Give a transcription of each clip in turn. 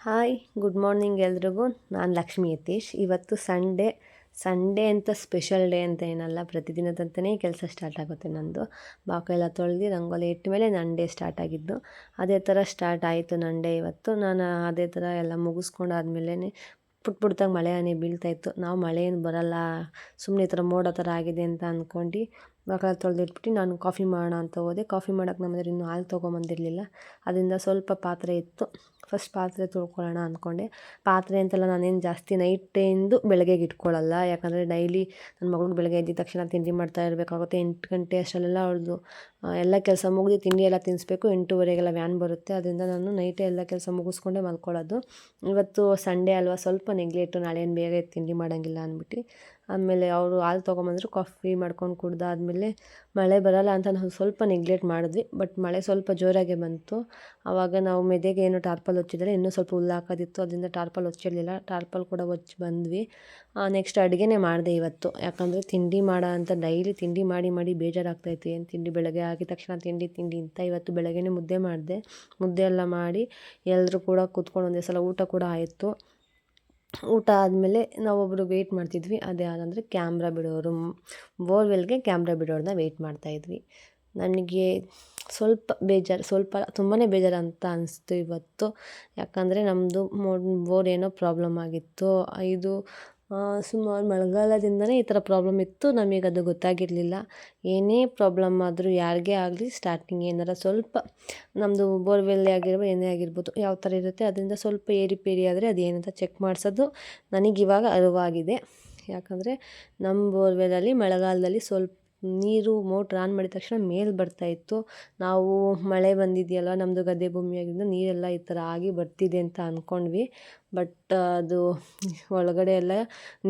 Hi, good morning ಎಲ್ರಿಗೂ. ನಾನು ಲಕ್ಷ್ಮಿ ಯತೀಶ್. ಇವತ್ತು ಸಂಡೇ ಸಂಡೇ ಅಂತ ಸ್ಪೆಷಲ್ ಡೇ ಅಂತ ಏನಲ್ಲ ಪ್ರತಿದಿನದಂತೆಯೇ ಕೆಲಸ ಸ್ಟಾರ್ಟ್ ಆಗುತ್ತೆ ನಂದು. ಬಾಕ ಎಲ್ಲ ತೊಳೆದು ರಂಗೋಲಿ ಇಟ್ಟ ಮೇಲೆ ನನ್ನ ಡೇ ಸ್ಟಾರ್ಟ್ ಆಗಿದ್ದು. ಅದೇ ಥರ ಸ್ಟಾರ್ಟ್ ಆಯಿತು ನನ್ನ ಡೇ ಇವತ್ತು. ನಾನು ಅದೇ ಥರ ಎಲ್ಲ ಮುಗಿಸ್ಕೊಂಡಾದ್ಮೇಲೆ ಪುಟ್ ಪುಟ್ದಾಗ ಮಳೆ ಹನಿ ಬೀಳ್ತಾಯಿತ್ತು ನಾವು ಮಳೆ ಏನು ಬರಲ್ಲ ಸುಮ್ಮನೆ ಈ ಥರ ಮೋಡ ಥರ ಆಗಿದೆ ಅಂತ ಅಂದ್ಕೊಂಡು ಬಾಕಲ ತೊಳೆದಿಟ್ಬಿಟ್ಟು ನಾನು ಕಾಫಿ ಮಾಡೋಣ ಅಂತ ಹೋದೆ. ಕಾಫಿ ಮಾಡೋಕ್ಕೆ ನಮ್ಮದ್ರೆ ಇನ್ನೂ ಹಾಲು ತೊಗೊಂಬಂದಿರಲಿಲ್ಲ. ಅದರಿಂದ ಸ್ವಲ್ಪ ಪಾತ್ರೆ ಇತ್ತು. ಫಸ್ಟ್ ಪಾತ್ರೆ ತೊಳ್ಕೊಳ್ಳೋಣ ಅಂದ್ಕೊಂಡೆ. ಪಾತ್ರೆ ಅಂತೆಲ್ಲ ನಾನೇನು ಜಾಸ್ತಿ ನೈಟಿಂದು ಬೆಳಗ್ಗೆಗೆ ಇಟ್ಕೊಳ್ಳಲ್ಲ. ಯಾಕಂದರೆ ಡೈಲಿ ನನ್ನ ಮಗಳಿಗೆ ಬೆಳಗ್ಗೆ ಎದ್ದ ತಕ್ಷಣ ತಿಂಡಿ ಮಾಡ್ತಾ ಇರಬೇಕಾಗುತ್ತೆ. ಎಂಟು ಗಂಟೆ ಅಷ್ಟರಲ್ಲೆಲ್ಲ ಅವಳದು ಎಲ್ಲ ಕೆಲಸ ಮುಗಿದು ತಿಂಡಿ ಎಲ್ಲ ತಿನ್ನಿಸ್ಬೇಕು ಎಂಟೂವರೆಗೆಲ್ಲ ವ್ಯಾನ್ ಬರುತ್ತೆ. ಅದರಿಂದ ನಾನು ನೈಟೇ ಎಲ್ಲ ಕೆಲಸ ಮುಗಿಸ್ಕೊಂಡೆ ಮಲ್ಕೊಳ್ಳೋದು. ಇವತ್ತು ಸಂಡೇ ಅಲ್ವಾ ಸ್ವಲ್ಪ ನೆಗ್ಲೆಟು ನಾಳೆ ಏನು ಬೇಗ ತಿಂಡಿ ಮಾಡೋಂಗಿಲ್ಲ ಅಂದ್ಬಿಟ್ಟು ಆಮೇಲೆ ಅವರು ಹಾಲು ತೊಗೊಂಬಂದರು ಕಾಫಿ ಮಾಡ್ಕೊಂಡು ಕುಡ್ದಾದ್ಮೇಲೆ ಮಳೆ ಬರಲ್ಲ ಅಂತ ನಾವು ಸ್ವಲ್ಪ ನೆಗ್ಲೆಕ್ಟ್ ಮಾಡಿದ್ವಿ ಬಟ್ ಮಳೆ ಸ್ವಲ್ಪ ಜೋರಾಗೆ ಬಂತು. ಆವಾಗ ನಾವು ಮೆದೆಗೆ ಏನು ಟಾರ್ಪಲ್ ಹೊಚ್ಚಿದ್ರೆ ಇನ್ನೂ ಸ್ವಲ್ಪ ಹುಲ್ಲು ಹಾಕೋದಿತ್ತು, ಅದರಿಂದ ಟಾರ್ಪಲ್ ಹೊಚ್ಚಿರಲಿಲ್ಲ. ಟಾರ್ಪಲ್ ಕೂಡ ಹೊಚ್ಚಿ ಬಂದ್ವಿ. ನೆಕ್ಸ್ಟ್ ಅಡುಗೆನೇ ಮಾಡಿದೆ ಇವತ್ತು. ಯಾಕಂದರೆ ತಿಂಡಿ ಮಾಡೋ ಅಂತ ಡೈಲಿ ತಿಂಡಿ ಮಾಡಿ ಮಾಡಿ ಬೇಜಾರಾಗ್ತಾಯಿತ್ತು ಏನು ತಿಂಡಿ ಬೆಳಗ್ಗೆ ಆಗಿದ ತಕ್ಷಣ ತಿಂಡಿ ತಿಂಡಿ ಅಂತ ಇವತ್ತು ಬೆಳಗ್ಗೆನೇ ಮುದ್ದೆ ಮಾಡಿದೆ. ಮುದ್ದೆ ಎಲ್ಲ ಮಾಡಿ ಎಲ್ಲರೂ ಕೂಡ ಕೂತ್ಕೊಂಡು ಒಂದೇ ಸಲ ಊಟ ಕೂಡ ಆಯಿತು. ಊಟ ಆದಮೇಲೆ ನಾವೊಬ್ಬರು ವೆಯ್ಟ್ ಮಾಡ್ತಿದ್ವಿ. ಅದು ಯಾರಂದರೆ ಕ್ಯಾಮ್ರಾ ಬಿಡೋರು, ಬೋರ್ವೆಲ್ಗೆ ಕ್ಯಾಮ್ರಾ ಬಿಡೋರನ್ನ ವೆಯ್ಟ್ ಮಾಡ್ತಾಯಿದ್ವಿ ನನಗೆ ಸ್ವಲ್ಪ ಬೇಜಾರು, ಸ್ವಲ್ಪ ತುಂಬಾ ಬೇಜಾರು ಅಂತ ಅನಿಸ್ತು ಇವತ್ತು. ಯಾಕಂದರೆ ನಮ್ಮದು ಬೋರ್ ಏನೋ ಪ್ರಾಬ್ಲಮ್ ಆಗಿತ್ತು. ಇದು ಸುಮಾರು ಮಳೆಗಾಲದಿಂದನೇ ಈ ಥರ ಪ್ರಾಬ್ಲಮ್ ಇತ್ತು. ನಮಗೆ ಅದು ಗೊತ್ತಾಗಿರಲಿಲ್ಲ. ಏನೇ ಪ್ರಾಬ್ಲಮ್ ಆದರೂ ಯಾರಿಗೇ ಆಗಲಿ ಸ್ಟಾರ್ಟಿಂಗ್ ಏನಾರ ಸ್ವಲ್ಪ ನಮ್ಮದು ಬೋರ್ವೆಲ್ ಆಗಿರ್ಬೋದು, ಏನೇ ಆಗಿರ್ಬೋದು ಯಾವ ಥರ ಇರುತ್ತೆ ಅದರಿಂದ ಸ್ವಲ್ಪ ಏರಿಪೇರಿ ಆದರೆ ಅದು ಏನಂತ ಚೆಕ್ ಮಾಡಿಸೋದು ನನಗಿವಾಗ ಅರಿವಾಗಿದೆ. ಯಾಕಂದರೆ ನಮ್ಮ ಬೋರ್ವೆಲಲ್ಲಿ ಮಳೆಗಾಲದಲ್ಲಿ ಸ್ವಲ್ಪ ನೀರು ಮೋಟ್ರ್ ಆನ್ ಮಾಡಿದ ತಕ್ಷಣ ಮೇಲೆ ಬರ್ತಾಯಿತ್ತು ನಾವು ಮಳೆ ಬಂದಿದೆಯಲ್ಲ ನಮ್ಮದು ಗದ್ದೆ ಭೂಮಿಯಾಗಿಂದ ನೀರೆಲ್ಲ ಈ ಥರ ಆಗಿ ಬರ್ತಿದೆ ಅಂತ ಅಂದ್ಕೊಂಡ್ವಿ ಬಟ್ ಅದು ಒಳಗಡೆ ಎಲ್ಲ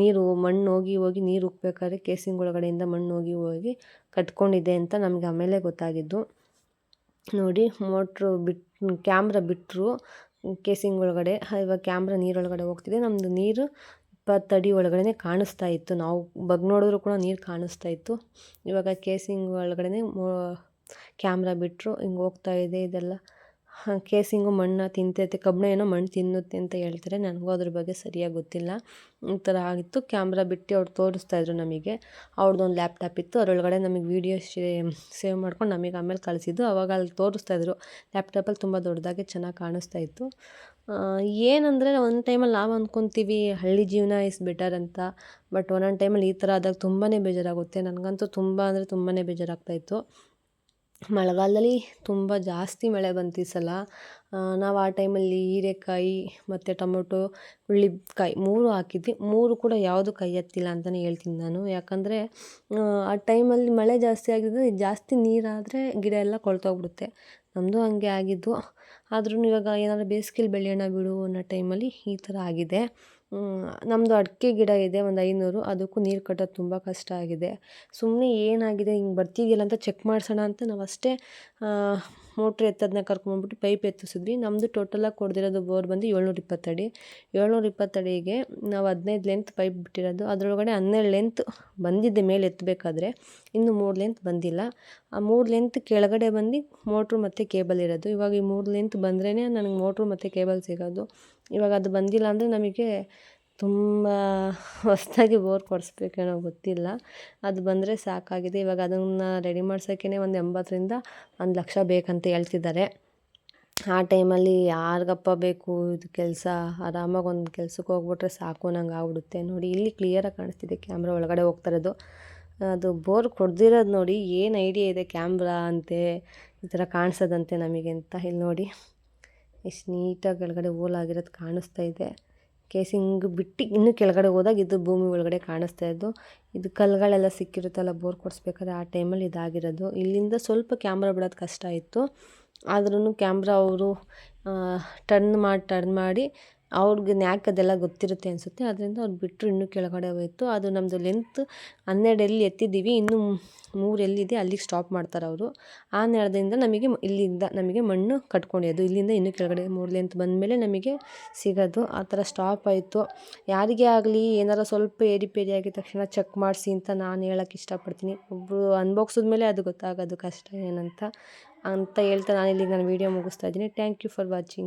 ನೀರು, ಮಣ್ಣು ಹೋಗಿ ಹೋಗಿ ನೀರು ಉಕ್ಕಬೇಕಾದ್ರೆ ಕೇಸಿಂಗ್ ಒಳಗಡೆಯಿಂದ ಮಣ್ಣು ಹೋಗಿ ಹೋಗಿ ಕಟ್ಕೊಂಡಿದೆ ಅಂತ ನಮಗೆ ಆಮೇಲೆ ಗೊತ್ತಾಗಿದ್ದು. ನೋಡಿ, ಮೋಟ್ರು ಬಿಟ್, ಕ್ಯಾಮ್ರ ಬಿಟ್ಟರು ಕೇಸಿಂಗ್ ಒಳಗಡೆ. ಇವಾಗ ಕ್ಯಾಮ್ರ ನೀರೊಳಗಡೆ ಹೋಗ್ತಿದೆ. ನಮ್ಮದು ನೀರು ಇಪ್ಪತ್ತು ಅಡಿ ಒಳಗಡೆ ಕಾಣಿಸ್ತಾ ಇತ್ತು. ನಾವು ಬಗ್ ನೋಡಿದ್ರು ಕೂಡ ನೀರು ಕಾಣಿಸ್ತಾ ಇತ್ತು. ಇವಾಗ ಕೇಸಿಂಗ್ ಒಳಗಡೆ ಮೋ, ಕ್ಯಾಮ್ರಾ ಬಿಟ್ಟರು ಹಿಂಗೆ ಹೋಗ್ತಾ ಇದೆ ಇದೆಲ್ಲ. ಕೇಸಿಂಗು ಮಣ್ಣು ತಿಂತೈತೆ ಕಬ್ಬಿಣ ಏನೋ ಮಣ್ಣು ತಿನ್ನುತ್ತೆ ಅಂತ ಹೇಳ್ತಾರೆ. ನನಗೂ ಅದ್ರ ಬಗ್ಗೆ ಸರಿಯಾಗಿ ಗೊತ್ತಿಲ್ಲ. ಈ ಥರ ಆಗಿತ್ತು. ಕ್ಯಾಮ್ರಾ ಬಿಟ್ಟು ಅವ್ರು ತೋರಿಸ್ತಾಯಿದ್ರು ನಮಗೆ. ಅವ್ರದ್ದೊಂದು ಲ್ಯಾಪ್ಟಾಪ್ ಇತ್ತು. ಅದರೊಳಗಡೆ ನಮಗೆ ವೀಡಿಯೋ ಸೇವ್ ಮಾಡ್ಕೊಂಡು ನಮಗೆ ಆಮೇಲೆ ಕಳಿಸಿದ್ದು. ಅವಾಗ ಅಲ್ಲಿ ತೋರಿಸ್ತಾಯಿದ್ರು ಲ್ಯಾಪ್ಟಾಪಲ್ಲಿ ತುಂಬ ದೊಡ್ಡದಾಗಿ ಚೆನ್ನಾಗಿ ಕಾಣಿಸ್ತಾ ಇತ್ತು. ಏನಂದರೆ ಒಂದು ಟೈಮಲ್ಲಿ ನಾವು ಅಂದ್ಕೊತೀವಿ ಹಳ್ಳಿ ಜೀವನ ಇಸ್ ಬೆಟರ್ ಅಂತ. ಬಟ್ ಒಂದೊಂದು ಟೈಮಲ್ಲಿ ಈ ಥರ ಆದಾಗ ತುಂಬಾ ಬೇಜಾರಾಗುತ್ತೆ. ನನಗಂತೂ ತುಂಬ ಅಂದರೆ ತುಂಬಾ ಬೇಜಾರಾಗ್ತಾಯಿತ್ತು ಮಳೆಗಾಲದಲ್ಲಿ ತುಂಬ ಜಾಸ್ತಿ ಮಳೆ ಬಂತು ಈ ಸಲ. ನಾವು ಆ ಟೈಮಲ್ಲಿ ಹೀರೆಕಾಯಿ ಮತ್ತು ಟೊಮೊಟೊ ಹುಳ್ಳಿಕಾಯಿ ಮೂರು ಹಾಕಿದ್ವಿ. ಮೂರು ಕೂಡ ಯಾವುದು ಕೈ ಎತ್ತಿಲ್ಲ ಅಂತಲೇ ಹೇಳ್ತೀನಿ ನಾನು. ಯಾಕಂದರೆ ಆ ಟೈಮಲ್ಲಿ ಮಳೆ ಜಾಸ್ತಿ ಆಗಿದ್ರೆ ಜಾಸ್ತಿ ನೀರಾದರೆ ಗಿಡ ಎಲ್ಲ ಕೊಳ್ತೋಗ್ಬಿಡುತ್ತೆ. ನಮ್ಮದು ಹಾಗೆ ಆಗಿದ್ದು. ಆದ್ರೂ ಇವಾಗ ಏನಾದರೂ ಬೇಸಿಗೆಲಿ ಬೆಳೆಯೋಣ ಬಿಡು ಅನ್ನೋ ಟೈಮಲ್ಲಿ ಈ ಥರ ಆಗಿದೆ. ನಮ್ಮದು ಅಡಿಕೆ ಗಿಡ ಇದೆ ಒಂದು ಐನೂರು. ಅದಕ್ಕೂ ನೀರು ಕಟ್ಟೋದು ತುಂಬ ಕಷ್ಟ ಆಗಿದೆ. ಸುಮ್ಮನೆ ಏನಾಗಿದೆ, ಹಿಂಗೆ ಬರ್ತಿದೆಯಲ್ಲ ಅಂತ ಚೆಕ್ ಮಾಡಿಸೋಣ ಅಂತ ನಾವು ಅಷ್ಟೇ ಮೋಟ್ರ್ ಎತ್ತದನ್ನ ಕರ್ಕೊಂಬಂದ್ಬಿಟ್ಟು ಪೈಪ್ ಎತ್ತಿಸಿದ್ವಿ. ನಮ್ಮದು ಟೋಟಲಾಗಿ ಕೊಡ್ದಿರೋದು ಬೋರ್ ಬಂದು ಏಳ್ನೂರ ಇಪ್ಪತ್ತಡಿ ಏಳ್ನೂರ ಇಪ್ಪತ್ತಡಿಗೆ ನಾವು ಹದಿನೈದು ಲೆಂತ್ ಪೈಪ್ ಬಿಟ್ಟಿರೋದು. ಅದರೊಳಗಡೆ ಹನ್ನೆರಡು ಲೆಂತ್ ಬಂದಿದ್ದೆ ಮೇಲೆ ಎತ್ತಬೇಕಾದ್ರೆ ಇನ್ನು ಮೂರು ಲೆಂತ್ ಬಂದಿಲ್ಲ. ಆ ಮೂರು ಲೆಂತ್ ಕೆಳಗಡೆ ಬಂದು ಮೋಟ್ರು ಮತ್ತು ಕೇಬಲ್ ಇರೋದು. ಇವಾಗ ಈ ಮೂರು ಲೆಂತ್ ಬಂದ್ರೇ ನನಗೆ ಮೋಟ್ರು ಮತ್ತು ಕೇಬಲ್ ಸಿಗೋದು. ಇವಾಗ ಅದು ಬಂದಿಲ್ಲ ಅಂದರೆ ನಮಗೆ ತುಂಬ ಹೊಸದಾಗಿ ಬೋರ್ ಕೊಡಿಸ್ಬೇಕೇನೋ ಗೊತ್ತಿಲ್ಲ. ಅದು ಬಂದರೆ ಸಾಕಾಗಿದೆ. ಇವಾಗ ಅದನ್ನು ರೆಡಿ ಮಾಡ್ಸೋಕ್ಕೇ ಒಂದು ಎಂಬತ್ತರಿಂದ ಒಂದು ಲಕ್ಷ ಬೇಕಂತ ಹೇಳ್ತಿದ್ದಾರೆ. ಆ ಟೈಮಲ್ಲಿ ಯಾರಿಗಪ್ಪ ಬೇಕು ಇದು ಕೆಲಸ? ಆರಾಮಾಗಿ ಒಂದು ಕೆಲಸಕ್ಕೆ ಹೋಗ್ಬಿಟ್ರೆ ಸಾಕು, ನಂಗೆ ಆಗ್ಬಿಡುತ್ತೆ ನೋಡಿ. ಇಲ್ಲಿ ಕ್ಲಿಯರಾಗಿ ಕಾಣಿಸ್ತಿದೆ ಕ್ಯಾಮ್ರಾ ಒಳಗಡೆ ಹೋಗ್ತಾ ಇರೋದು. ಅದು ಬೋರ್ ಕೊಡ್ದಿರೋದು ನೋಡಿ, ಏನು ಐಡಿಯಾ ಇದೆ ಕ್ಯಾಮ್ರಾ ಅಂತೆ? ಈ ಥರ ಕಾಣಿಸೋದಂತೆ ನಮಗೆ ಅಂತ. ಇಲ್ಲಿ ನೋಡಿ ಎಷ್ಟು ನೀಟಾಗಿ ಕೆಳಗಡೆ ಹೋಲಾಗಿರೋದು ಕಾಣಿಸ್ತಾ ಇದೆ. ಕೇಸಿಂಗ್ ಬಿಟ್ಟು ಇನ್ನೂ ಕೆಳಗಡೆ ಹೋದಾಗ ಇದು ಭೂಮಿ ಒಳಗಡೆ ಕಾಣಿಸ್ತಾ ಇದ್ದು, ಇದು ಕಲ್ಲುಗಳೆಲ್ಲ ಸಿಕ್ಕಿರುತ್ತಲ್ಲ, ಬೋರ್ ಕೊಡಿಸ್ಬೇಕಾದ್ರೆ ಆ ಟೈಮಲ್ಲಿ ಇದಾಗಿರೋದು. ಇಲ್ಲಿಂದ ಸ್ವಲ್ಪ ಕ್ಯಾಮ್ರಾ ಬಿಡೋದು ಕಷ್ಟ ಇತ್ತು. ಆದ್ರೂ ಕ್ಯಾಮ್ರಾ ಅವರು ಟರ್ನ್ ಮಾಡಿ ಟರ್ನ್ ಮಾಡಿ ಅವ್ರಿಗೆ ನ್ಯಾಕ್ ಅದೆಲ್ಲ ಗೊತ್ತಿರುತ್ತೆ ಅನಿಸುತ್ತೆ. ಅದರಿಂದ ಅವ್ರು ಬಿಟ್ಟರು ಇನ್ನೂ ಕೆಳಗಡೆ ಹೋಯಿತು. ಅದು ನಮ್ಮದು ಲೆಂತ್ ಹನ್ನೆರಡು ಎಲ್ಲಿ ಎತ್ತಿದ್ದೀವಿ. ಇನ್ನೂ ಮೂರು ಎಲ್ಲಿದೆ ಅಲ್ಲಿಗೆ ಸ್ಟಾಪ್ ಮಾಡ್ತಾರೆ ಅವರು. ಆ ನೆಲದಿಂದ ನಮಗೆ ಇಲ್ಲಿಂದ ನಮಗೆ ಮಣ್ಣು ಕಟ್ಕೊಂಡಿದ್ದು ಇಲ್ಲಿಂದ ಇನ್ನೂ ಕೆಳಗಡೆ ಮೂರು ಲೆಂತ್ ಬಂದಮೇಲೆ ನಮಗೆ ಸಿಗೋದು. ಆ ಥರ ಸ್ಟಾಪ್ ಆಯಿತು. ಯಾರಿಗೇ ಆಗಲಿ ಏನಾರ ಸ್ವಲ್ಪ ಏರಿಪೇರಿ ಆಗಿದ ತಕ್ಷಣ ಚೆಕ್ ಮಾಡಿಸಿ ಅಂತ ನಾನು ಹೇಳೋಕ್ಕೆ ಇಷ್ಟಪಡ್ತೀನಿ. ಒಬ್ಬರು ಅನ್ಬಾಕ್ಸಿದ ಮೇಲೆ ಅದು ಗೊತ್ತಾಗೋದು ಕಷ್ಟ ಏನಂತ. ಅಂತ ಹೇಳ್ತಾ ನಾನು ಇಲ್ಲಿ ನಾನು ವೀಡಿಯೋ ಮುಗಿಸ್ತಾ ಇದ್ದೀನಿ. Thank you for watching